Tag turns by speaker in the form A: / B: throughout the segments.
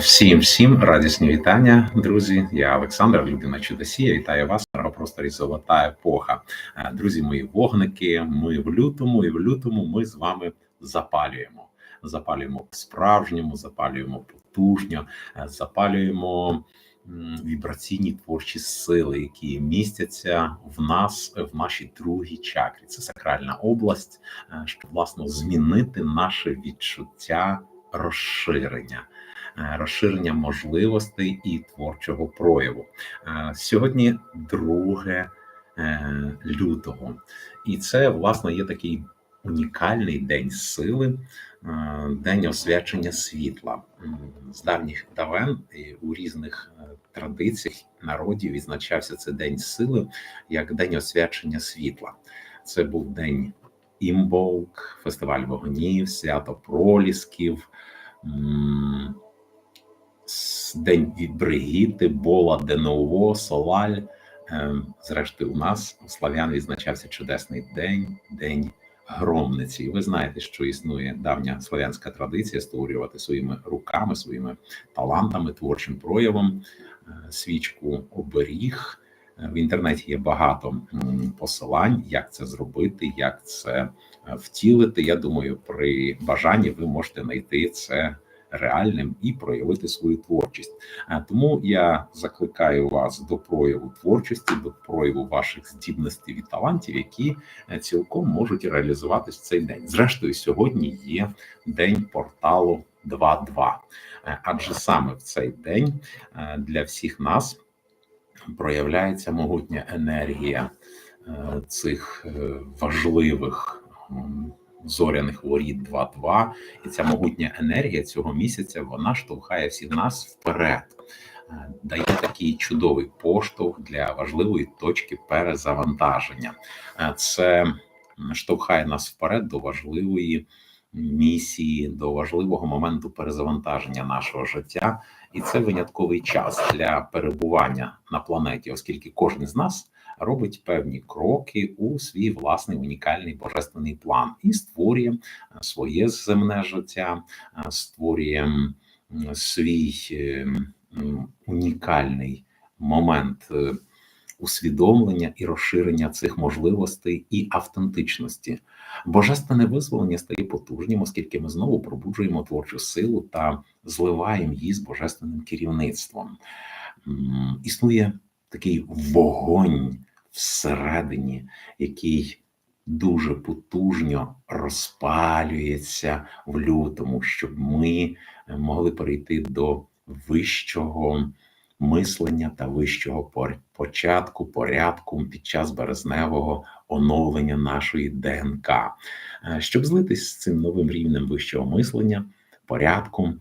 A: Всім всім радісні вітання, друзі. Я Олександр, людина чудосія. Вітаю вас на просторі Золота епоха. Е, Друзі, мої вогники. Ми в лютому, і в лютому ми з вами запалюємо. Запалюємо по-справжньому, запалюємо потужньо, е, запалюємо вібраційні творчі сили, які містяться в нас в нашій другій чакрі. Це сакральна область, е, щоб власно змінити наше відчуття розширення. Е, Розширення можливостей і творчого прояву. Е, Сьогодні 2 е, лютого, і це власне є такий унікальний день сили, день освячення світла. З давніх давен у різних традиціях народів відзначався цей день сили як день освячення світла. Це був день імболк, фестиваль вогнів, свято пролісків. День від Бригіти, Бола, Деново, Солаль. Ем, Зрештою, у нас у славян відзначався чудесний день, день громниці. І ви знаєте, що існує давня славянська традиція створювати своїми руками, своїми талантами, творчим проявом е, свічку оберіг. Е, В інтернеті є багато посилань, як це зробити, як це е, втілити. Я думаю, при бажанні ви можете знайти це реальним і проявити свою творчість. Е, Тому я закликаю вас до прояву творчості, до прояву ваших здібностей і талантів, які е, цілком можуть реалізуватись в цей день. Зрештою, сьогодні є день порталу 2.2. Е, адже саме в цей день для всіх нас проявляється могутня енергія цих важливих зоряних воріт 2.2. І ця могутня енергія цього місяця вона штовхає всіх нас вперед, е, дає такий чудовий поштовх для важливої точки перезавантаження. Е, Це штовхає нас вперед до важливої місії, до важливого моменту перезавантаження нашого життя, і це винятковий час для перебування на планеті, оскільки кожен з нас робить певні кроки у свій власний унікальний божественний план і створює е, своє земне життя, е, створює свій е, унікальний момент. Усвідомлення і розширення цих можливостей і автентичності. Божественне визволення стає потужнім, оскільки ми знову пробуджуємо творчу силу та зливаємо її з божественним керівництвом. Існує такий вогонь всередині, який дуже потужно розпалюється в лютому, щоб ми е, могли перейти до вищого мислення та вищого початку, порядку під час березневого оновлення нашої ДНК. Е, Щоб злитись з цим новим рівнем вищого мислення, порядку,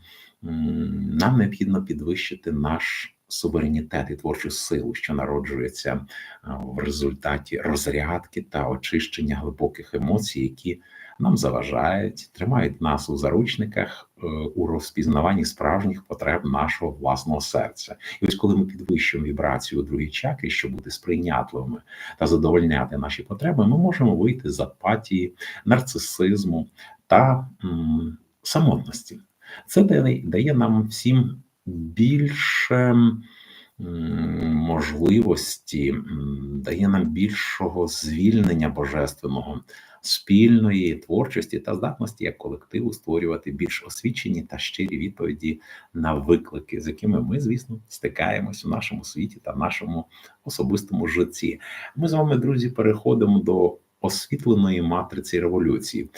A: нам необхідно підвищити наш суверенітет і творчу силу, що народжується е, в результаті розрядки та очищення глибоких емоцій, які нам заважають, тримають нас у заручниках е, у розпізнаванні справжніх потреб нашого власного серця. І ось коли ми підвищуємо вібрацію у другій чакрі, щоб бути сприйнятливими та задовольняти наші потреби, ми можемо вийти з апатії, нарцисизму та м, самотності. Це дає, дає нам всім більше можливості, дає нам більшого звільнення божественного, спільної творчості та здатності як колективу створювати більш освічені та щирі відповіді на виклики, з якими ми, звісно, стикаємось у нашому світі та нашому особистому житті. Ми з вами, друзі, переходимо до освітленої матриці революції.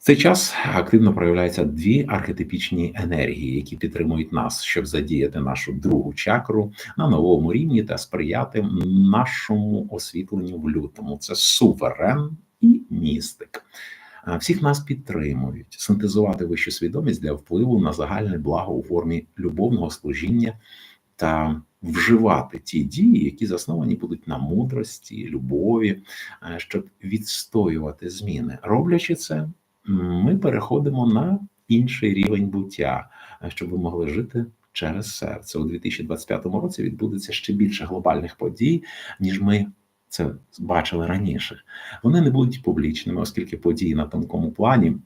A: В цей час активно проявляються дві архетипічні енергії, які підтримують нас, щоб задіяти нашу другу чакру на новому рівні та сприяти нашому освітленню в лютому. Це суверен і містик. Всіх нас підтримують синтезувати вищу свідомість для впливу на загальне благо у формі любовного служіння та вживати ті дії, які засновані будуть на мудрості, любові, щоб відстоювати зміни. Роблячи це, ми переходимо на інший рівень буття, щоб ви могли жити через серце. У 2025 році відбудеться ще більше глобальних подій, ніж ми це бачили раніше. Вони не будуть публічними, оскільки події на тонкому плані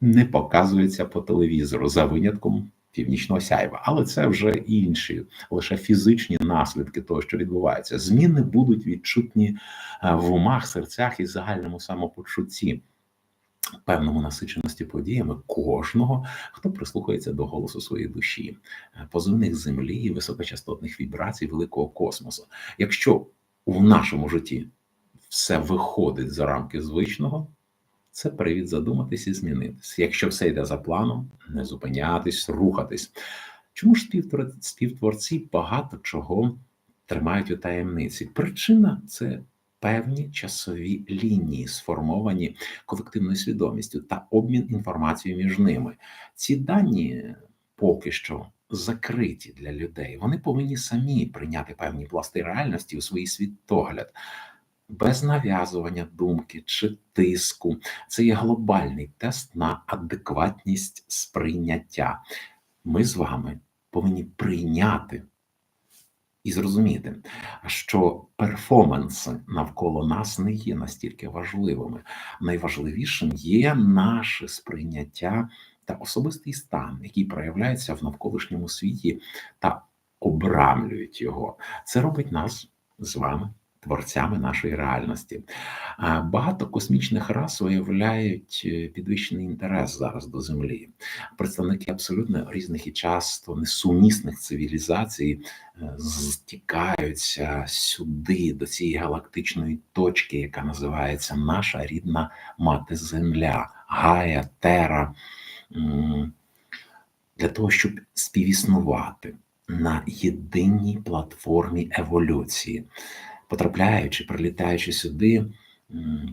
A: не показуються по телевізору за винятком Північного сяйва, але це вже інші, лише фізичні наслідки того, що відбувається. Зміни будуть відчутні е, в умах, серцях і загальному самопочутті, певному насиченості подіями кожного, хто прислухається до голосу своєї душі, е, позивних землі і високочастотних вібрацій великого космосу. Якщо в нашому житті все виходить за рамки звичного це привід задуматись і змінитись. Якщо все йде за планом, не зупинятись, рухатись. Чому ж співтворці багато чого тримають у таємниці? Причина це певні часові лінії, сформовані колективною свідомістю та обмін інформацією між ними. Ці дані поки що. Закриті для людей, вони повинні самі прийняти певні пласти реальності у свій світогляд без нав'язування думки чи тиску. Це є глобальний тест на адекватність сприйняття. Ми з вами повинні прийняти і зрозуміти, що перформанси навколо нас не є настільки важливими. Найважливішим є наше сприйняття та особистий стан, який проявляється в навколишньому світі та обрамлюють його. Це робить нас з вами творцями нашої реальності. Багато космічних рас виявляють е, підвищений інтерес зараз до Землі. Представники абсолютно різних і часто несумісних цивілізацій е, стікаються сюди, до цієї галактичної точки, яка називається наша рідна мати Земля, Гая, Тера, для того, щоб співіснувати на єдиній платформі еволюції потрапляючи, прилітаючи сюди,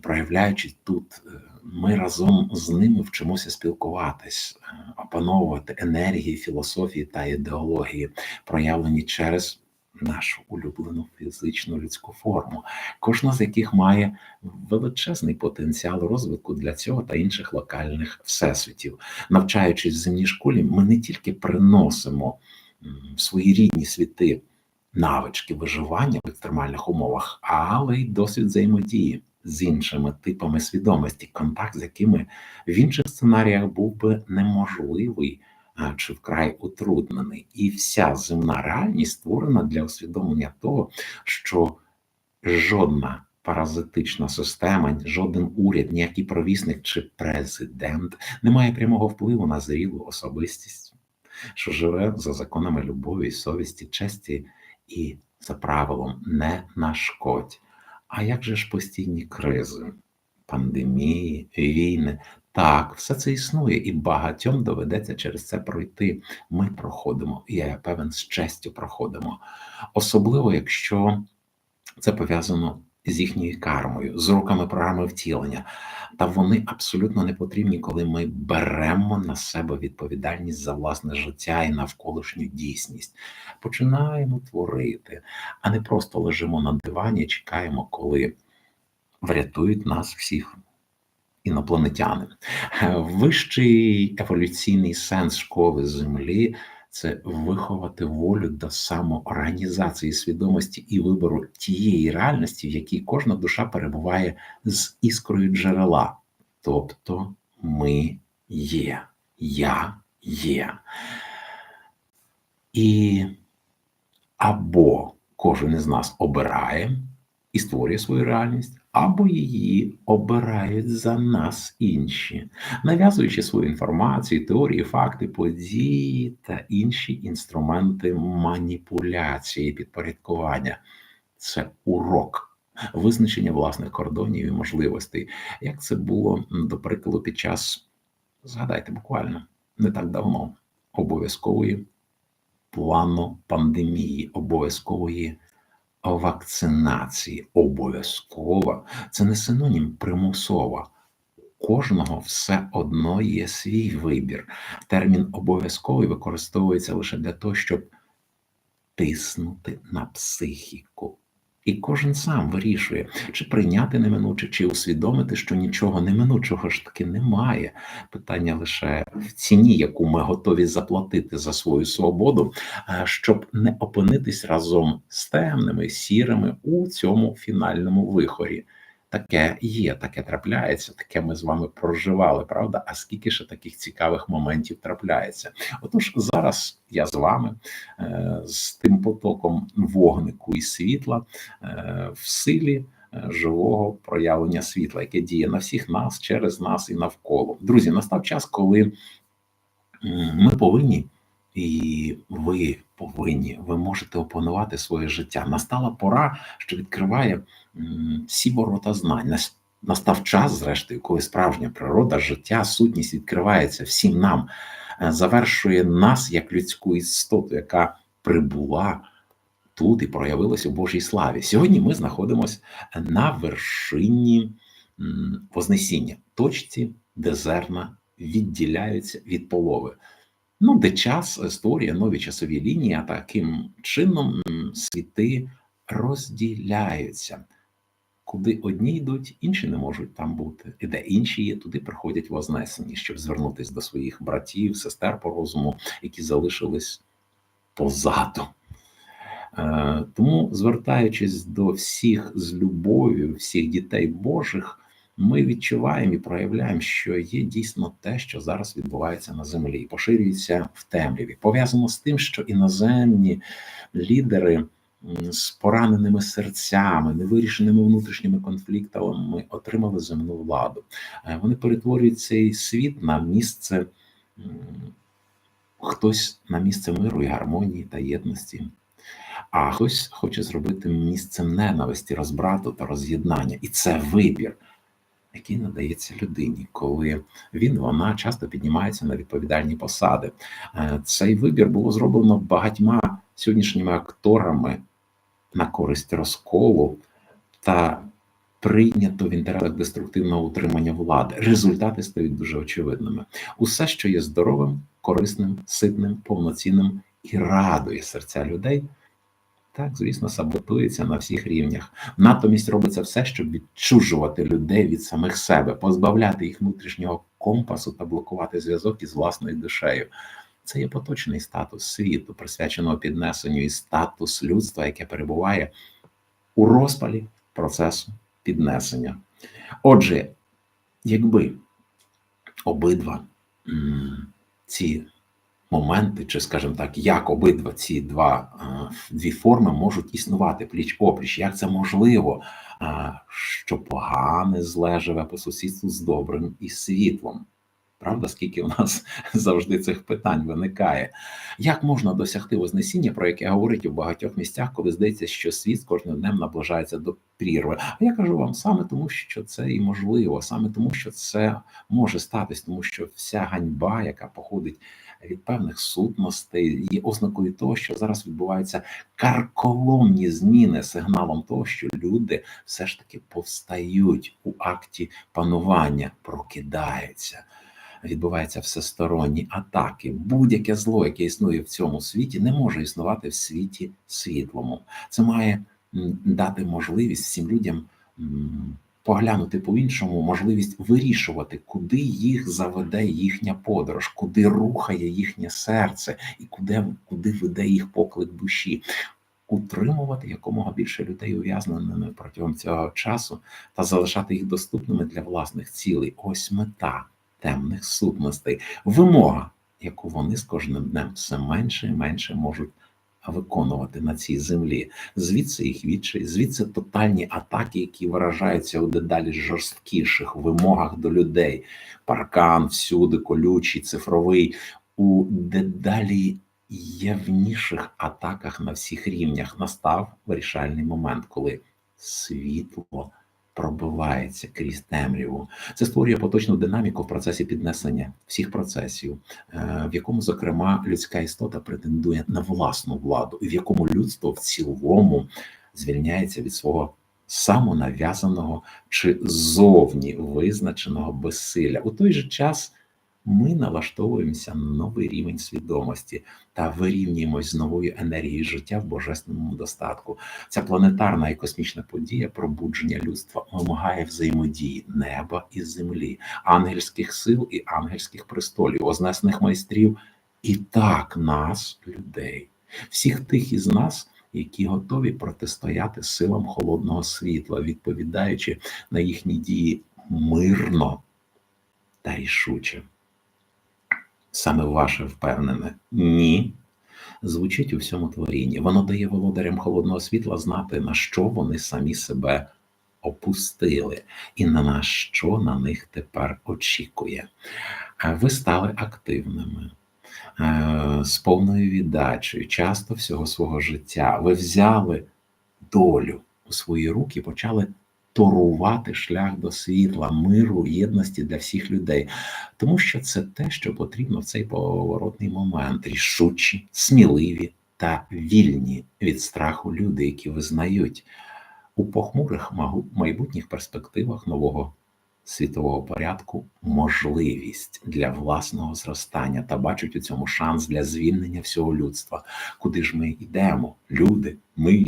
A: проявляючи тут, е, ми разом з ними вчимося спілкуватись, е, опановувати енергії, філософії та ідеології, проявлені через нашу улюблену фізичну людську форму, кожна з яких має величезний потенціал розвитку для цього та інших локальних всесвітів. Навчаючись в земній школі, ми не тільки приносимо свої рідні світи навички виживання в екстремальних умовах, але й досвід взаємодії з іншими типами свідомості, контакт з якими в інших сценаріях був би неможливий чи вкрай утруднений. І вся земна реальність створена для усвідомлення того, що жодна паразитична система, жоден уряд, ніякий провісник чи президент не має прямого впливу на зрілу особистість, що живе за законами любові, совісті, честі і за правилом не нашкодь. А як же ж постійні кризи, пандемії, війни? Так, все це існує, і багатьом доведеться через це пройти. Ми проходимо, і я певен, з честю проходимо. Особливо, якщо це пов'язано з їхньою кармою, з руками програми втілення. Та вони абсолютно не потрібні, коли ми беремо на себе відповідальність за власне життя і навколишню дійсність. Починаємо творити, а не просто лежимо на дивані, чекаємо, коли врятують нас всіх. Інопланетяни. Вищий еволюційний сенс школи Землі це виховати волю до самоорганізації свідомості і вибору тієї реальності, в якій кожна душа перебуває з іскрою джерела. Тобто ми є, я є. І або кожен із нас обирає і створює свою реальність, або її обирають за нас інші, нав'язуючи свою інформацію, теорії, факти, події та інші інструменти маніпуляції, підпорядкування. Це урок визначення власних кордонів і можливостей. Як це було до прикладу під час, згадайте, буквально не так давно обов'язкової плану пандемії, обов'язкової вакцинації обов'язкова це не синонім примусова. Кожного все одно є свій вибір. Термін обов'язковий використовується лише для того, щоб тиснути на психіку. І кожен сам вирішує, чи прийняти неминуче, чи усвідомити, що нічого неминучого ж таки немає. Питання лише в ціні, яку ми готові заплатити за свою свободу, щоб не опинитись разом з темними, сірими у цьому фінальному вихорі. Таке є, таке трапляється, таке ми з вами проживали, правда? А скільки ще таких цікавих моментів трапляється? Отож, зараз я з вами е, з тим потоком вогнику і світла е, в силі. Е, живого проявлення світла, яке діє на всіх нас, через нас і навколо. Друзі, настав час, коли ми повинні, і ви повинні, ви можете опанувати своє життя. Настала пора, що відкриває всі ворота знань. Настав час, зрештою, коли справжня природа, життя, сутність відкривається всім нам, е, завершує нас як людську істоту, яка прибула тут і проявилась у Божій славі. Сьогодні ми знаходимося на вершині Вознесіння, точці, де зерна відділяються від полови. Ну, де час створює нові часові лінії, а таким чином світи розділяються. Куди одні йдуть, інші не можуть там бути. І де інші є, туди приходять вознесені, щоб звернутися до своїх братів, сестер по розуму, які залишились позаду. Е, тому, звертаючись до всіх з любов'ю, всіх дітей Божих, ми відчуваємо і проявляємо, що є дійсно те, що зараз відбувається на землі, і поширюється в темряві. Пов'язано з тим, що іноземні лідери з пораненими серцями, невирішеними внутрішніми конфліктами отримали земну владу. Е, вони перетворюють цей світ на місце, хтось на місце миру і гармонії та єдності. А хтось хоче зробити місцем ненависті, розбрату та роз'єднання, і це вибір який надається людині, коли він вона часто піднімається на відповідальні посади. Е, цей вибір було зроблено багатьма сьогоднішніми акторами на користь розколу та прийнято в інтересах деструктивного утримання влади. Результати стають дуже очевидними. Усе, що є здоровим, корисним, ситним, повноцінним і радує серця людей. Так, звісно, саботується на всіх рівнях. Натомість робиться все, щоб відчужувати людей від самих себе, позбавляти їх внутрішнього компасу та блокувати зв'язок із власною душею. Це є поточний статус світу, присвяченого піднесенню і статус людства, яке перебуває у розпалі процесу піднесення. Отже, якби обидва ці моменти, чи, скажімо так, як обидва ці два е, дві форми можуть існувати пліч опліч, як це можливо, що погане зле живе по сусідству з добрим і світлом. Правда, скільки у нас завжди цих питань виникає? Як можна досягти Вознесіння, про яке говорить у багатьох місцях, коли здається, що світ кожним днем наближається до прірви? А я кажу вам саме тому, що це і можливо, саме тому, що це може статись, тому що вся ганьба, яка походить від певних сутностей, є ознакою того, що зараз відбуваються карколомні зміни сигналом того, що люди все ж таки повстають у акті панування, прокидаються. Відбуваються всесторонні атаки. Будь-яке зло, яке існує в цьому світі, не може існувати в світі світлому. Це має дати можливість всім людям поглянути по-іншому, можливість вирішувати, куди їх заведе їхня подорож, куди рухає їхнє серце і куди, куди веде їх поклик душі. Утримувати якомога більше людей ув'язненими протягом цього часу та залишати їх доступними для власних цілей. Ось мета темних сутностей, вимога, яку вони з кожним днем все менше і менше можуть виконувати на цій землі. Звідси їх відчай, звідси тотальні атаки, які виражаються у дедалі жорсткіших вимогах до людей. Паркан всюди, колючий, цифровий, у дедалі явніших атаках на всіх рівнях настав вирішальний момент, коли світло пробивається крізь темряву. Це створює поточну динаміку в процесі піднесення всіх процесів, е, в якому, зокрема, людська істота претендує на власну владу, і в якому людство в цілому звільняється від свого самонав'язаного чи зовні визначеного безсилля. У той же час ми налаштовуємося на новий рівень свідомості та вирівнюємось з новою енергією життя в божественному достатку. Ця планетарна і космічна подія пробудження людства вимагає взаємодії неба і землі, ангельських сил і ангельських престолів, ознесених майстрів і так нас, людей, всіх тих із нас. які готові протистояти силам холодного світла, відповідаючи на їхні дії мирно та рішуче. Саме ваше впевнене ні звучить у всьому творінні. Воно дає володарям холодного світла знати, на що вони самі себе опустили, і на що на них тепер очікує. Ви стали активними. Е, з повною віддачею, часто всього свого життя. Ви взяли долю у свої руки, почали торувати шлях до світла, миру, єдності для всіх людей, тому що це те, що потрібно в цей поворотний момент: рішучі, сміливі та вільні від страху люди, які визнають у похмурих майбутніх перспективах нового світового порядку можливість для власного зростання та бачать у цьому шанс для звільнення всього людства. Куди ж ми йдемо? Люди, ми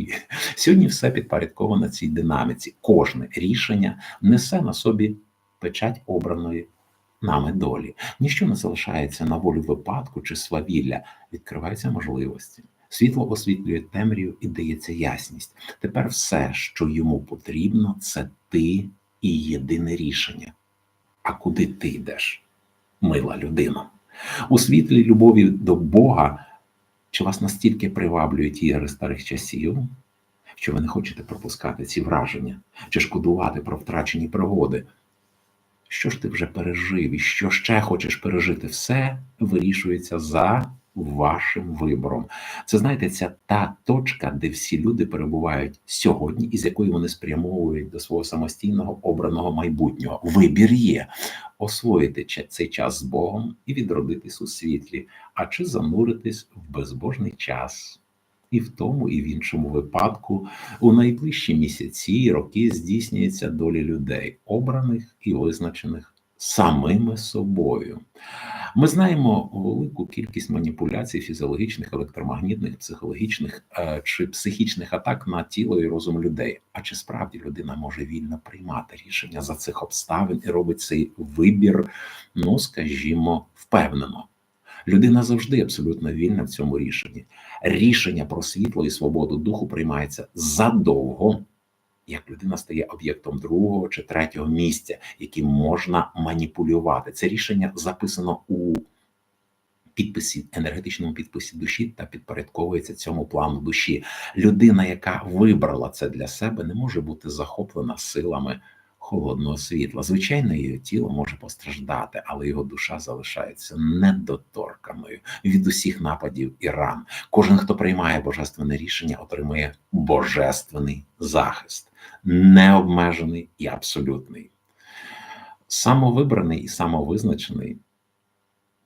A: сьогодні все підпорядковано цій динаміці. Кожне рішення несе на собі печать обраної. Нами долі ніщо не залишається на волю випадку чи свавілля, відкриваються можливості. Світло освітлює темрію і дається ясність. Тепер все, що йому потрібно, це ти і єдине рішення. А куди ти йдеш, мила людина? У світлі любові до Бога, чи вас настільки приваблюють ігри старих часів, що ви не хочете пропускати ці враження, чи шкодувати про втрачені пригоди? Що ж ти вже пережив і що ще хочеш пережити? Все вирішується за вашим вибором. Це знаєте, ця та точка, де всі люди перебувають сьогодні, і з якої вони спрямовують до свого самостійного обраного майбутнього. Вибір є освоїти цей час з Богом і відродитись у світлі, а чи зануритись в безбожний час. І в тому, і в іншому випадку у найближчі місяці і роки здійснюється долі людей, обраних і визначених самими собою. Ми знаємо велику кількість маніпуляцій фізіологічних, електромагнітних, психологічних е, чи психічних атак на тіло і розум людей. А чи справді людина може вільно приймати рішення за цих обставин і робить цей вибір? Ну скажімо, впевнено. Людина завжди абсолютно вільна в цьому рішенні. Рішення про світло і свободу духу приймається задовго як людина стає об'єктом другого чи третього місця, яким можна маніпулювати. Це рішення записано у підписі, енергетичному підписі душі та підпорядковується цьому плану душі. Людина, яка вибрала це для себе, не може бути захоплена силами холодного світла. Звичайно, її тіло може постраждати, але його душа залишається недоторканою від усіх нападів і ран. Кожен, хто приймає божественне рішення, отримує божественний захист, необмежений і абсолютний. Самовибраний і самовизначений.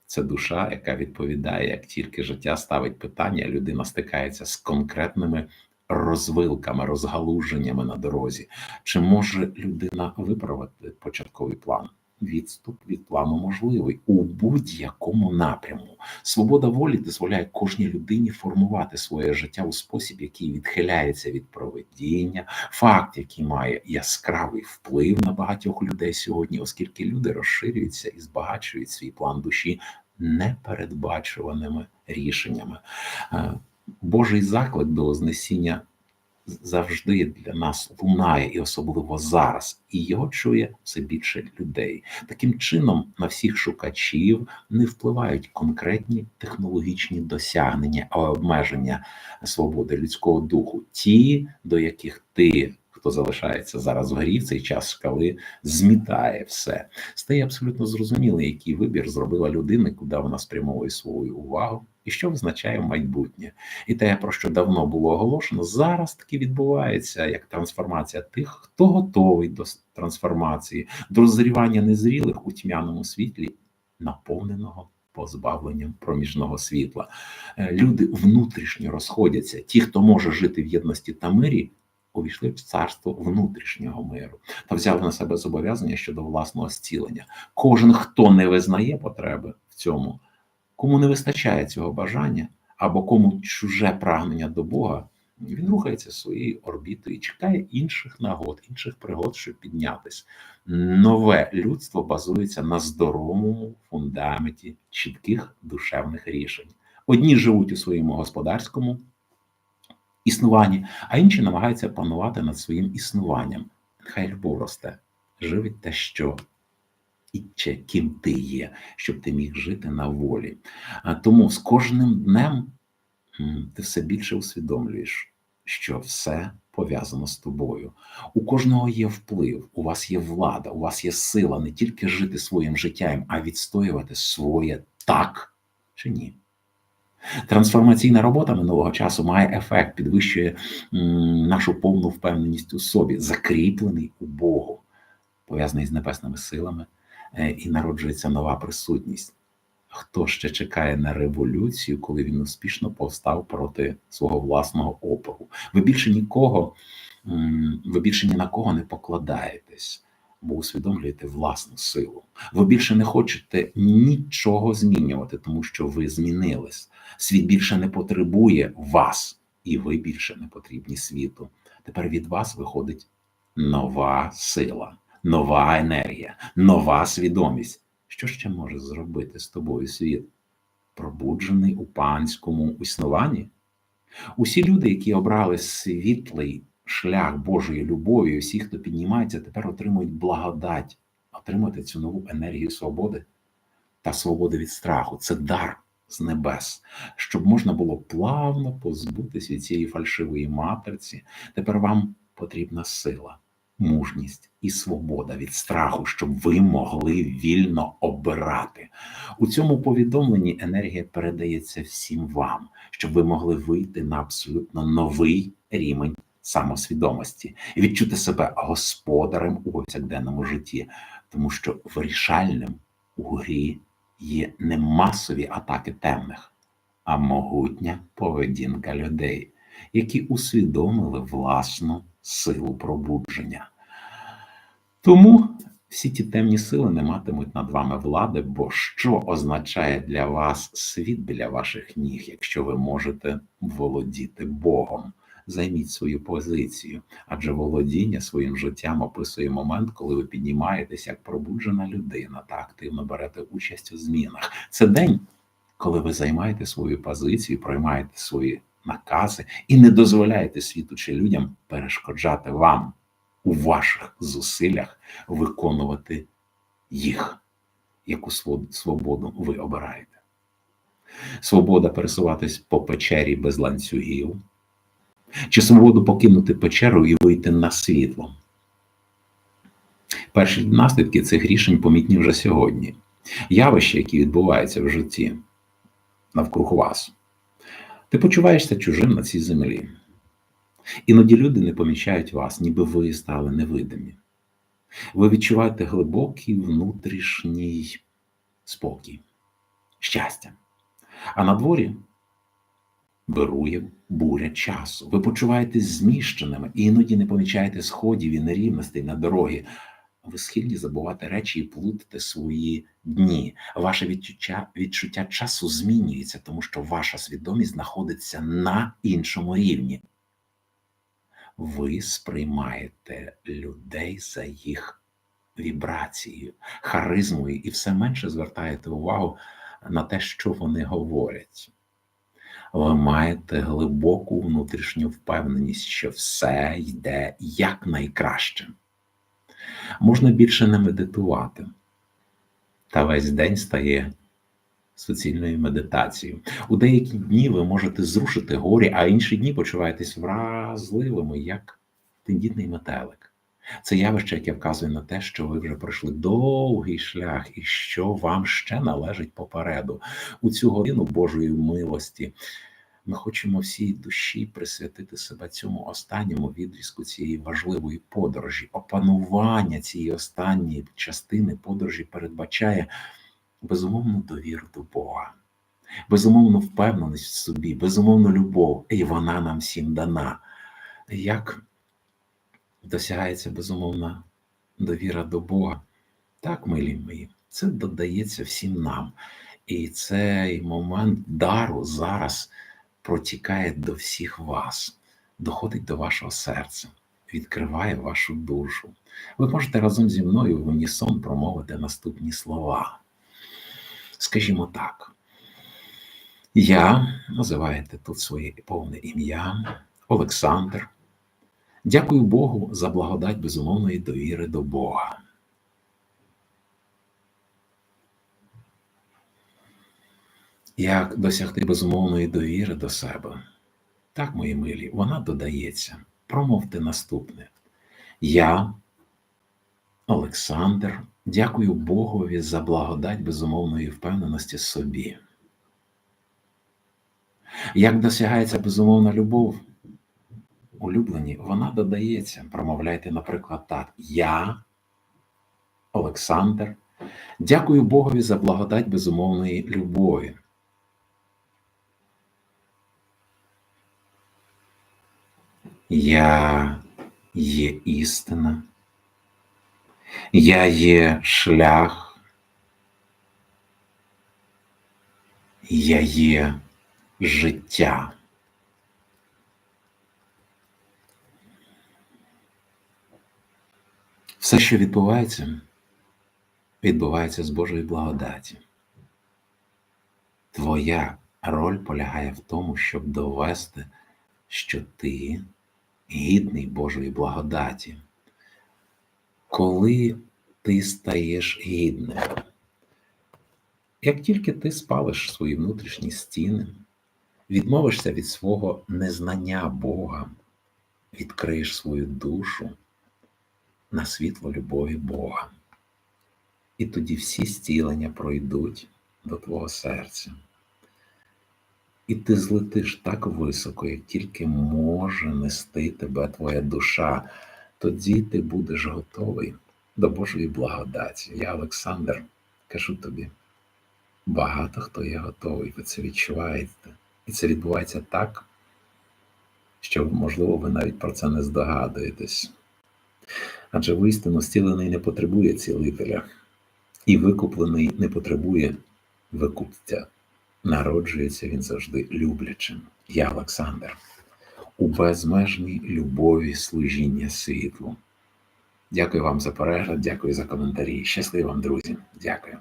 A: Це душа, яка відповідає, як тільки життя ставить питання, людина стикається з конкретними розвилками, розгалуженнями на дорозі. Чи може людина виправити початковий план? Відступ від плану можливий у будь-якому напряму. Свобода волі дозволяє кожній людині формувати своє життя у спосіб, який відхиляється від проведіння, факт, який має яскравий вплив на багатьох людей сьогодні, оскільки люди розширюються і збагачують свій план душі непередбачуваними рішеннями. Е, Божий заклик до Вознесіння завжди для нас лунає, і особливо зараз, і його чує все більше людей. Таким чином, на всіх шукачів не впливають конкретні технологічні досягнення, а обмеження свободи людського духу, ті, до яких ти. Хто залишається зараз в горі в цей час шкали, змітає все. Стає абсолютно зрозуміло, який вибір зробила людина, куди вона спрямовує свою увагу і що визначає майбутнє. І те, про що давно було оголошено, зараз таки відбувається як трансформація тих, хто готовий до трансформації, до розрівання незрілих у тьмяному світлі, наповненого. Позбавленням проміжного світла е, люди внутрішньо розходяться. Ті, хто може жити в єдності та мирі, увійшли в царство внутрішнього миру та взяли на себе зобов'язання щодо власного зцілення. Кожен, хто не визнає потреби в цьому, Кому не вистачає цього бажання, або кому чуже прагнення до Бога, він рухається своєю орбітою і чекає інших нагод, інших пригод, щоб піднятися. Нове людство базується на здоровому фундаменті чітких душевних рішень. Одні живуть у своєму господарському існуванні, а інші намагаються панувати над своїм існуванням. Хай любов росте, живить те, що і чи ким ти є, щоб ти міг жити на волі. Тому з кожним днем ти все більше усвідомлюєш, що все пов'язано з тобою. У кожного є вплив, у вас є влада, у вас є сила не тільки жити своїм життям, а відстоювати своє так чи ні. Трансформаційна робота минулого часу має ефект, підвищує нашу повну впевненість у собі, закріплений у Богу, пов'язаний з небесними силами, і народжується нова присутність. Хто ще чекає на революцію, коли він успішно повстав проти свого власного опору? Ви більше нікого, ви більше ні на кого не покладаєтесь, бо усвідомлюєте власну силу. Ви більше не хочете нічого змінювати, тому що ви змінились. Світ більше не потребує вас, і ви більше не потрібні світу. Тепер від вас виходить нова сила, нова енергія, нова свідомість. Що ще може зробити з тобою світ? Пробуджений у панському існуванні? Усі люди, які обрали світлий шлях Божої любові, усі, хто піднімається, тепер отримують благодать, отримати цю нову енергію свободи та свободи від страху. Це дар з небес, щоб можна було плавно позбутися від цієї фальшивої матерці. Тепер вам потрібна сила мужність і свобода від страху, щоб ви могли вільно обирати. У цьому повідомленні енергія передається всім вам, щоб ви могли вийти на абсолютно новий рівень самосвідомості і відчути себе господарем у повсякденному житті, тому що вирішальним у грі є не масові атаки темних, а могутня поведінка людей, які усвідомили власну силу пробудження. Тому всі ті темні сили не матимуть над вами влади, бо що означає для вас світ біля ваших ніг, якщо ви можете володіти Богом? Займіть свою позицію, адже володіння своїм життям описує момент, коли ви піднімаєтесь як пробуджена людина та активно берете участь у змінах. Це день, коли ви займаєте свою позицію, приймаєте свої накази і не дозволяєте світу чи людям перешкоджати вам у ваших зусиллях виконувати їх, яку свободу ви обираєте. Свобода пересуватись по печері без ланцюгів, чи свободу покинути печеру і вийти на світло. Перші наслідки цих рішень помітні вже сьогодні. Явища, які відбуваються в житті навкруг вас. Ти почуваєшся чужим на цій землі. Іноді люди не помічають вас, ніби ви стали невидимі. Ви відчуваєте глибокий внутрішній спокій, щастя. А на дворі вирує буря часу. Ви почуваєтесь зміщеними іноді не помічаєте сходів і нерівностей на дорогі. Ви схильні забувати речі і плутати свої дні. Ваше відчуття відчуття часу змінюється, тому що ваша свідомість знаходиться на іншому рівні. Ви сприймаєте людей за їх вібрацією, харизмою і все менше звертаєте увагу на те, що вони говорять. Ви маєте глибоку внутрішню впевненість, що все йде якнайкраще. Можна більше не медитувати, та весь день стає суцільною медитацією. У деякі дні ви можете зрушити горі, а інші дні почуваєтесь вразливими, як тендітний метелик. Це явище, яке вказує на те, що ви вже пройшли довгий шлях і що вам ще належить попереду у цю годину Божої милості. Ми хочемо всій душі присвятити себе цьому останньому відрізку цієї важливої подорожі. Опанування цієї останньої частини подорожі передбачає безумовну довіру до Бога, безумовну впевненість в собі, безумовну любов, і вона нам всім дана. Як досягається безумовна довіра до Бога? Так, милі мої, це додається всім нам. І цей момент дару зараз протікає до всіх вас, доходить до вашого серця, відкриває вашу душу. Ви можете разом зі мною в унісон промовити наступні слова. Скажімо так, я називаєте тут своє повне ім'я, Олександр. Дякую Богу за благодать безумовної довіри до Бога. Як досягти безумовної довіри до себе? Так, мої милі, вона додається. Промовте наступне. Я, Олександр, дякую Богові за благодать безумовної впевненості собі. Як досягається безумовна любов? Улюблені, вона додається. Промовляйте, наприклад, так. Я, Олександр, дякую Богові за благодать безумовної любові. Я є істина, я є шлях, я є життя. Все, що відбувається, відбувається з Божої благодаті. Твоя роль полягає в тому, щоб довести, що ти гідний Божої благодаті. Коли ти стаєш гідним, як тільки ти спалиш свої внутрішні стіни, відмовишся від свого незнання Бога, відкриєш свою душу на світло любові Бога. І тоді всі зцілення пройдуть до твого серця. І ти злетиш так високо, як тільки може нести тебе твоя душа. Тоді ти будеш готовий до Божої благодаті. Я, Олександр, кажу тобі, багато хто є готовий, ви це відчуваєте. І це відбувається так, що, можливо, ви навіть про це не здогадуєтесь. Адже воістину зцілений не потребує цілителя, і викуплений не потребує викупця. Народжується він завжди люблячим. Я Олександр, у безмежній любові служіння світлу. Дякую вам за перегляд, дякую за коментарі. Щасливо вам, друзі. Дякую.